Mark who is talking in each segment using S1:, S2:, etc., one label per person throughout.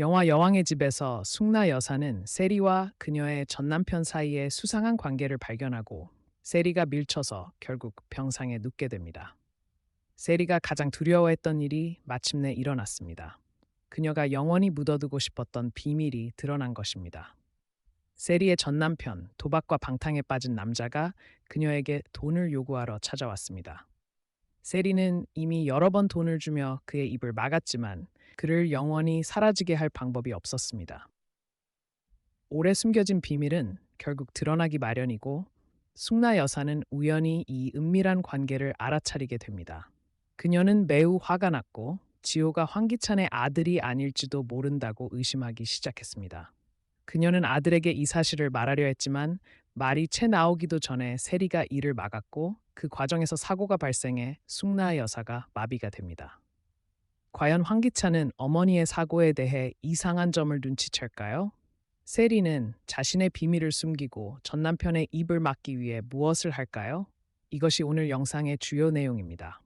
S1: 영화 여왕의 집에서 숙나 여사는 세리와 그녀의 전남편 사이에 수상한 관계를 발견하고 세리가 밀쳐서 결국 병상에 눕게 됩니다. 세리가 가장 두려워했던 일이 마침내 일어났습니다. 그녀가 영원히 묻어두고 싶었던 비밀이 드러난 것입니다. 세리의 전남편, 도박과 방탕에 빠진 남자가 그녀에게 돈을 요구하러 찾아왔습니다. 세리는 이미 여러 번 돈을 주며 그의 입을 막았지만 그를 영원히 사라지게 할 방법이 없었습니다. 오래 숨겨진 비밀은 결국 드러나기 마련이고 숙나 여사는 우연히 이 은밀한 관계를 알아차리게 됩니다. 그녀는 매우 화가 났고 지호가 황기찬의 아들이 아닐지도 모른다고 의심하기 시작했습니다. 그녀는 아들에게 이 사실을 말하려 했지만 말이 채 나오기도 전에 세리가 이를 막았고 그 과정에서 사고가 발생해 숙나 여사가 마비가 됩니다. 과연 황기찬은 어머니의 사고에 대해 이상한 점을 눈치챌까요? 세리는 자신의 비밀을 숨기고 전 남편의 입을 막기 위해 무엇을 할까요? 이것이 오늘 영상의 주요 내용입니다.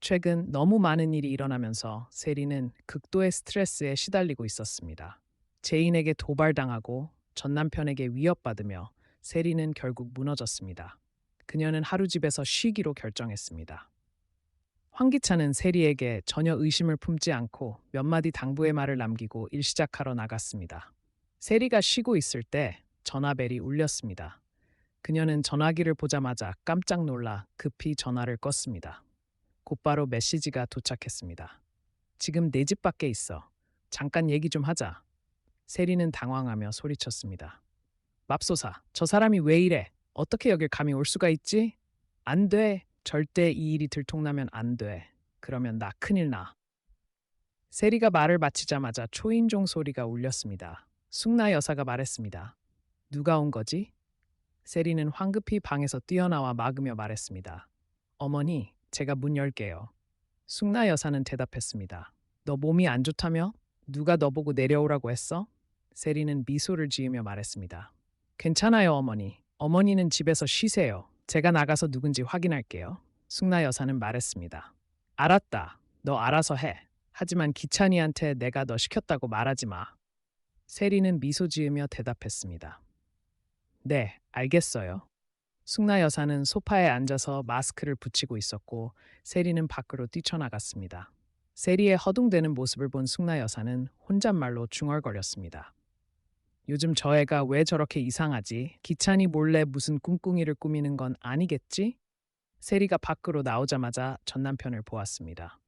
S1: 최근 너무 많은 일이 일어나면서 세리는 극도의 스트레스에 시달리고 있었습니다. 제인에게 도발당하고 전 남편에게 위협받으며 세리는 결국 무너졌습니다. 그녀는 하루 집에서 쉬기로 결정했습니다. 황기찬은 세리에게 전혀 의심을 품지 않고 몇 마디 당부의 말을 남기고 일 시작하러 나갔습니다. 세리가 쉬고 있을 때 전화벨이 울렸습니다. 그녀는 전화기를 보자마자 깜짝 놀라 급히 전화를 껐습니다. 곧바로 메시지가 도착했습니다. 지금 내 집 밖에 있어. 잠깐 얘기 좀 하자. 세리는 당황하며 소리쳤습니다. 맙소사, 저 사람이 왜 이래? 어떻게 여길 감히 올 수가 있지? 안 돼. 절대 이 일이 들통나면 안 돼. 그러면 나 큰일 나. 세리가 말을 마치자마자 초인종 소리가 울렸습니다. 숙나 여사가 말했습니다. 누가 온 거지? 세리는 황급히 방에서 뛰어나와 막으며 말했습니다. 어머니, 제가 문 열게요. 숙나 여사는 대답했습니다. 너 몸이 안 좋다며? 누가 너보고 내려오라고 했어? 세리는 미소를 지으며 말했습니다. 괜찮아요, 어머니. 어머니는 집에서 쉬세요. 제가 나가서 누군지 확인할게요. 숙나 여사는 말했습니다. 알았다. 너 알아서 해. 하지만 기찬이한테 내가 너 시켰다고 말하지 마. 세리는 미소 지으며 대답했습니다. 네, 알겠어요. 숙나 여사는 소파에 앉아서 마스크를 붙이고 있었고 세리는 밖으로 뛰쳐나갔습니다. 세리의 허둥대는 모습을 본 숙나 여사는 혼잣말로 중얼거렸습니다. 요즘 저 애가 왜 저렇게 이상하지? 기찬이 몰래 무슨 꿍꿍이를 꾸미는 건 아니겠지? 세리가 밖으로 나오자마자 전 남편을 보았습니다.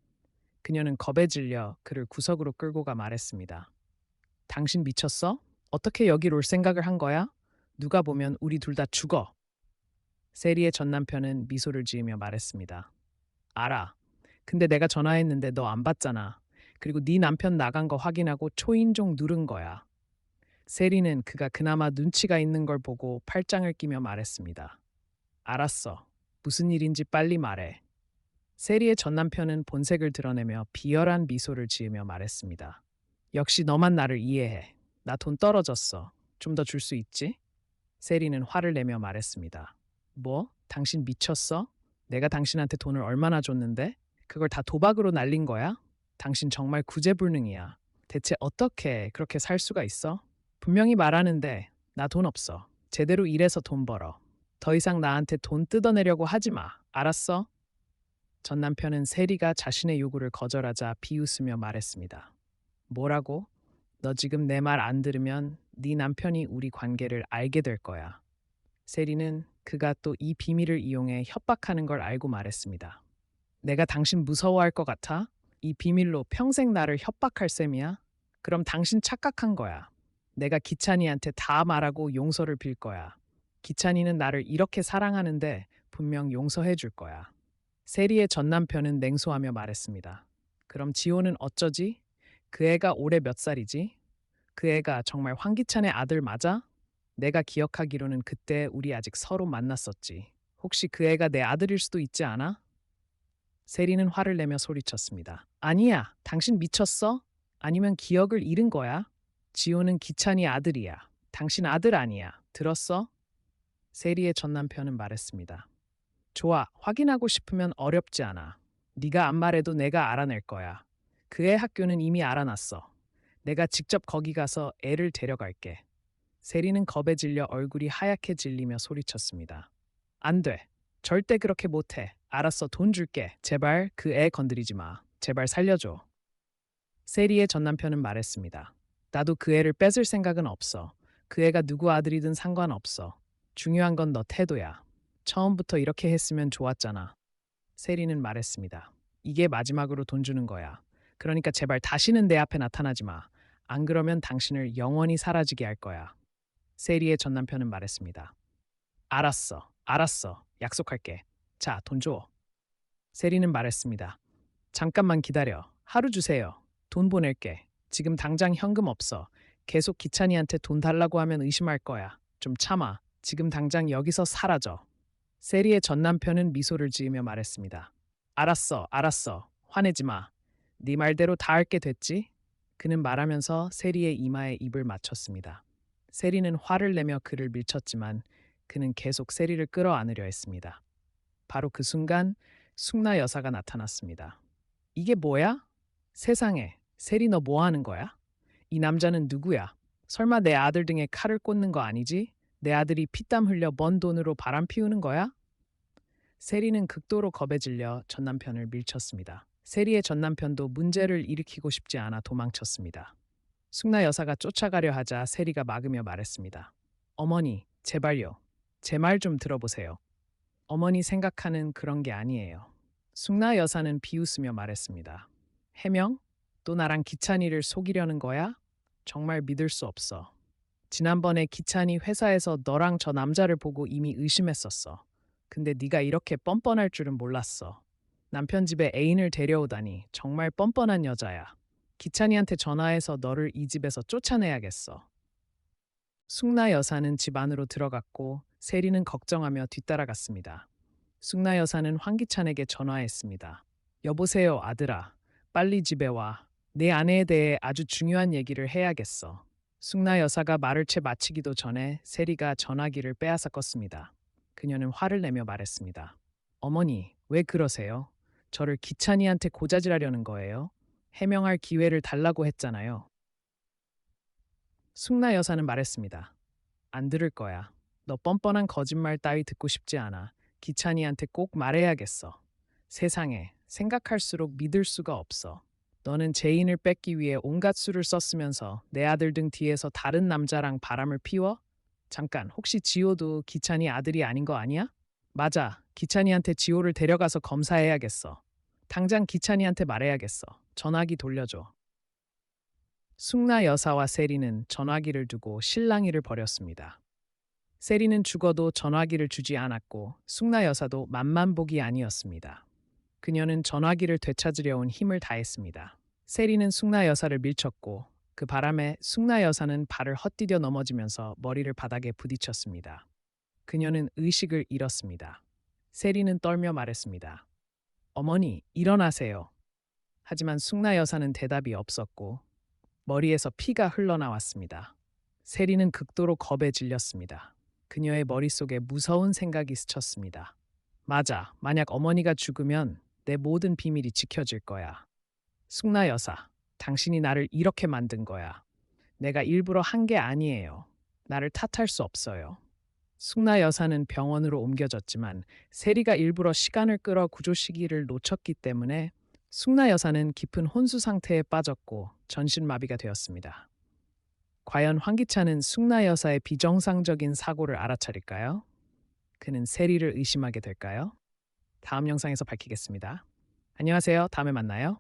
S1: 그녀는 겁에 질려 그를 구석으로 끌고 가 말했습니다. 당신 미쳤어? 어떻게 여길 올 생각을 한 거야? 누가 보면 우리 둘 다 죽어. 세리의 전 남편은 미소를 지으며 말했습니다. 알아. 근데 내가 전화했는데 너 안 받잖아. 그리고 네 남편 나간 거 확인하고 초인종 누른 거야. 세리는 그가 그나마 눈치가 있는 걸 보고 팔짱을 끼며 말했습니다. 알았어. 무슨 일인지 빨리 말해. 세리의 전 남편은 본색을 드러내며 비열한 미소를 지으며 말했습니다. 역시 너만 나를 이해해. 나 돈 떨어졌어. 좀 더 줄 수 있지? 세리는 화를 내며 말했습니다. 뭐? 당신 미쳤어? 내가 당신한테 돈을 얼마나 줬는데? 그걸 다 도박으로 날린 거야? 당신 정말 구제불능이야. 대체 어떻게 그렇게 살 수가 있어? 분명히 말하는데 나 돈 없어. 제대로 일해서 돈 벌어. 더 이상 나한테 돈 뜯어내려고 하지 마. 알았어? 전 남편은 세리가 자신의 요구를 거절하자 비웃으며 말했습니다. 뭐라고? 너 지금 내 말 안 들으면 네 남편이 우리 관계를 알게 될 거야. 세리는 그가 또 이 비밀을 이용해 협박하는 걸 알고 말했습니다. 내가 당신 무서워할 것 같아? 이 비밀로 평생 나를 협박할 셈이야? 그럼 당신 착각한 거야. 내가 기찬이한테 다 말하고 용서를 빌 거야. 기찬이는 나를 이렇게 사랑하는데 분명 용서해 줄 거야. 세리의 전 남편은 냉소하며 말했습니다. 그럼 지호는 어쩌지? 그 애가 올해 몇 살이지? 그 애가 정말 황기찬의 아들 맞아? 내가 기억하기로는 그때 우리 아직 서로 만났었지. 혹시 그 애가 내 아들일 수도 있지 않아? 세리는 화를 내며 소리쳤습니다. 아니야, 당신 미쳤어? 아니면 기억을 잃은 거야? 지호는 기찬이 아들이야. 당신 아들 아니야. 들었어? 세리의 전 남편은 말했습니다. 좋아, 확인하고 싶으면 어렵지 않아. 네가 안 말해도 내가 알아낼 거야. 그의 학교는 이미 알아놨어. 내가 직접 거기 가서 애를 데려갈게. 세리는 겁에 질려 얼굴이 하얗게 질리며 소리쳤습니다. 안 돼. 절대 그렇게 못 해. 알았어, 돈 줄게. 제발 그 애 건드리지 마. 제발 살려줘. 세리의 전 남편은 말했습니다. 나도 그 애를 뺏을 생각은 없어. 그 애가 누구 아들이든 상관없어. 중요한 건 너 태도야. 처음부터 이렇게 했으면 좋았잖아. 세리는 말했습니다. 이게 마지막으로 돈 주는 거야. 그러니까 제발 다시는 내 앞에 나타나지 마. 안 그러면 당신을 영원히 사라지게 할 거야. 세리의 전 남편은 말했습니다. 알았어. 알았어. 약속할게. 자, 돈 줘. 세리는 말했습니다. 잠깐만 기다려. 하루 주세요. 돈 보낼게. 지금 당장 현금 없어. 계속 기찬이한테 돈 달라고 하면 의심할 거야. 좀 참아. 지금 당장 여기서 사라져. 세리의 전 남편은 미소를 지으며 말했습니다. 알았어, 알았어. 화내지 마. 네 말대로 다 할게 됐지? 그는 말하면서 세리의 이마에 입을 맞췄습니다. 세리는 화를 내며 그를 밀쳤지만 그는 계속 세리를 끌어안으려 했습니다. 바로 그 순간 숙나 여사가 나타났습니다. 이게 뭐야? 세상에, 세리 너 뭐 하는 거야? 이 남자는 누구야? 설마 내 아들 등에 칼을 꽂는 거 아니지? 내 아들이 피땀 흘려 먼 돈으로 바람 피우는 거야? 세리는 극도로 겁에 질려 전 남편을 밀쳤습니다. 세리의 전 남편도 문제를 일으키고 싶지 않아 도망쳤습니다. 숙나 여사가 쫓아가려 하자 세리가 막으며 말했습니다. 어머니, 제발요. 제 말 좀 들어보세요. 어머니 생각하는 그런 게 아니에요. 숙나 여사는 비웃으며 말했습니다. 해명? 또 나랑 기찬이를 속이려는 거야? 정말 믿을 수 없어. 지난번에 기찬이 회사에서 너랑 저 남자를 보고 이미 의심했었어. 근데 네가 이렇게 뻔뻔할 줄은 몰랐어. 남편 집에 애인을 데려오다니 정말 뻔뻔한 여자야. 기찬이한테 전화해서 너를 이 집에서 쫓아내야겠어. 숙나 여사는 집 안으로 들어갔고 세리는 걱정하며 뒤따라갔습니다. 숙나 여사는 황기찬에게 전화했습니다. 여보세요, 아들아. 빨리 집에 와. 내 아내에 대해 아주 중요한 얘기를 해야겠어. 숙나 여사가 말을 채 마치기도 전에 세리가 전화기를 빼앗아 껐습니다. 그녀는 화를 내며 말했습니다. 어머니, 왜 그러세요? 저를 기찬이한테 고자질하려는 거예요? 해명할 기회를 달라고 했잖아요. 숙나 여사는 말했습니다. 안 들을 거야. 너 뻔뻔한 거짓말 따위 듣고 싶지 않아. 기찬이한테 꼭 말해야겠어. 세상에 생각할수록 믿을 수가 없어. 너는 제인을 뺏기 위해 온갖 수를 썼으면서 내 아들 등 뒤에서 다른 남자랑 바람을 피워? 잠깐, 혹시 지호도 기찬이 아들이 아닌 거 아니야? 맞아. 기찬이한테 지호를 데려가서 검사해야겠어. 당장 기찬이한테 말해야겠어. 전화기 돌려줘. 숙나 여사와 세리는 전화기를 두고 실랑이를 벌였습니다. 세리는 죽어도 전화기를 주지 않았고 숙나 여사도 만만복이 아니었습니다. 그녀는 전화기를 되찾으려 온 힘을 다했습니다. 세리는 숙나 여사를 밀쳤고 그 바람에 숙나 여사는 발을 헛디뎌 넘어지면서 머리를 바닥에 부딪혔습니다. 그녀는 의식을 잃었습니다. 세리는 떨며 말했습니다. 어머니, 일어나세요. 하지만 숙나 여사는 대답이 없었고 머리에서 피가 흘러나왔습니다. 세리는 극도로 겁에 질렸습니다. 그녀의 머릿속에 무서운 생각이 스쳤습니다. 맞아. 만약 어머니가 죽으면 내 모든 비밀이 지켜질 거야. 숙나 여사, 당신이 나를 이렇게 만든 거야. 내가 일부러 한 게 아니에요. 나를 탓할 수 없어요. 숙나 여사는 병원으로 옮겨졌지만 세리가 일부러 시간을 끌어 구조 시기를 놓쳤기 때문에 숙나 여사는 깊은 혼수 상태에 빠졌고 전신마비가 되었습니다. 과연 황기찬은 숙나 여사의 비정상적인 사고를 알아차릴까요? 그는 세리를 의심하게 될까요? 다음 영상에서 밝히겠습니다. 안녕하세요. 다음에 만나요.